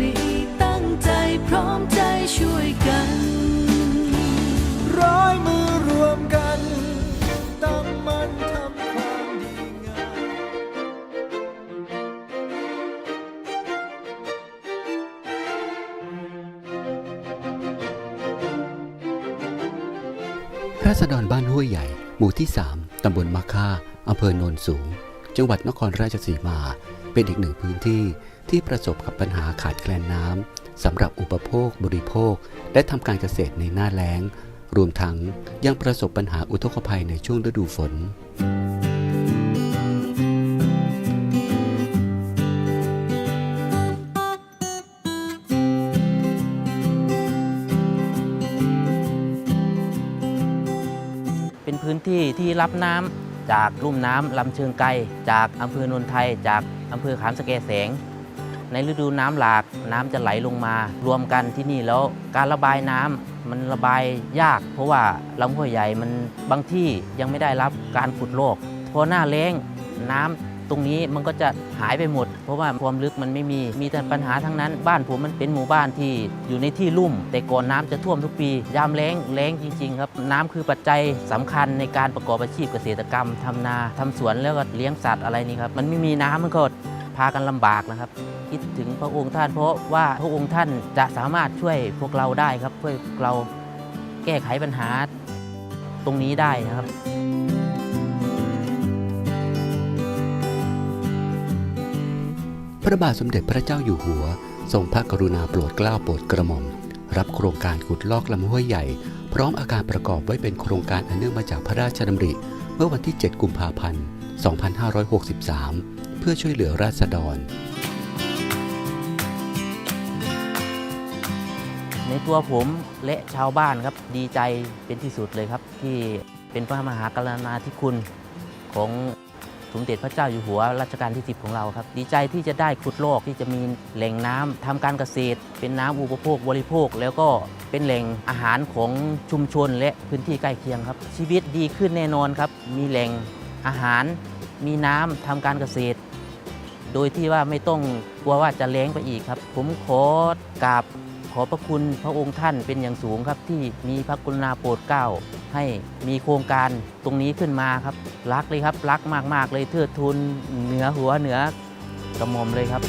นี้ตั้งใจพร้อมใจช่วยกัน ร้อยมือรวมกันตั้งมันทำความดีงามราษฎรบ้านห้วยใหญ่ หมู่ที่ 3 ตำบลมะค่าอำเภอโนนสูง จังหวัดนครราชสีมา เป็นอีกหนึ่งพื้นที่ ที่ประสบกับปัญหาขาดแคลนน้ำสำหรับอุปโภคบริโภค และทำการเกษตรในหน้าแล้ง รวมทั้งยังประสบปัญหาอุทกภัยในช่วงฤดูฝนเป็นพื้นที่ที่รับน้ำจากลุ่มน้ำลำเชิงไกรจากอำเภอโนนไทย จากอำเภอขามสะแกแสง ในฤดูน้ำหลากน้ำจะไหลลงมา รวมกันที่นี่แล้วการระบายน้ำมันระบายยาก เพราะว่าลำห้วยใหญ่มันบางที่ยังไม่ได้รับการขุดโลกพอหน้าแล้งน้ำตรงนี้มันก็จะหายไปหมด เพราะว่าความลึกมันไม่มีมีแต่ปัญหาทั้งนั้น บ้านผมมันเป็นหมู่บ้านที่อยู่ในที่ลุ่ม แต่ก่อนน้ำจะท่วมทุกปี ยามแล้งแล้งจริง ๆ ครับ น้ำคือปัจจัยสำคัญในการประกอบอาชีพเกษตรกรรมทำนาทำสวนแล้วก็เลี้ยงสัตว์อะไรนี่ครับมันไม่มีน้ำมันก็ พากันลำบากนะครับ คิดถึงพระองค์ท่าน เพราะว่าพระองค์ท่านจะสามารถช่วยพวกเราได้ครับช่วยพวกเราแก้ไขปัญหาตรงนี้ได้นะครับพระบาทสมเด็จพระเจ้าอยู่หัว ทรงพระกรุณาโปรดเกล้าโปรดกระหม่อม รับโครงการขุดลอกลำห้วยใหญ่ พร้อมอาการประกอบไว้เป็นโครงการอันเนื่องมาจากพระราชดำริ เมื่อวันที่ 7 กุมภาพันธ์ 2563 เพื่อช่วยเหลือราษฎร ในตัวผมและชาวบ้านครับดีใจเป็นที่สุดเลยครับ ที่เป็นพระมหากรณาธิคุณของสมเด็จพระเจ้าอยู่หัวรัชกาลที่ 10 ของเราครับ ดีใจที่จะได้ขุดโลกที่จะมีแหล่งน้ำทำการเกษตร เป็นน้ำอุปโภคบริโภค แล้วก็เป็นแหล่งอาหารของชุมชนและพื้นที่ใกล้เคียงครับ ชีวิตดีขึ้นแน่นอนครับ มีแหล่งอาหาร มีน้ำทำการเกษตร โดยที่ว่าไม่ต้องกลัวว่าจะแล้งไปอีกครับ ผมขอกราบขอพระคุณพระองค์ท่านเป็นอย่างสูงครับ ที่มีพระกรุณาโปรดเกล้าให้มีโครงการตรงนี้ขึ้นมาครับ รักเลยครับ รักมากๆเลยเทิดทุนเหนือหัวเหนือกระหม่อมเลยครับ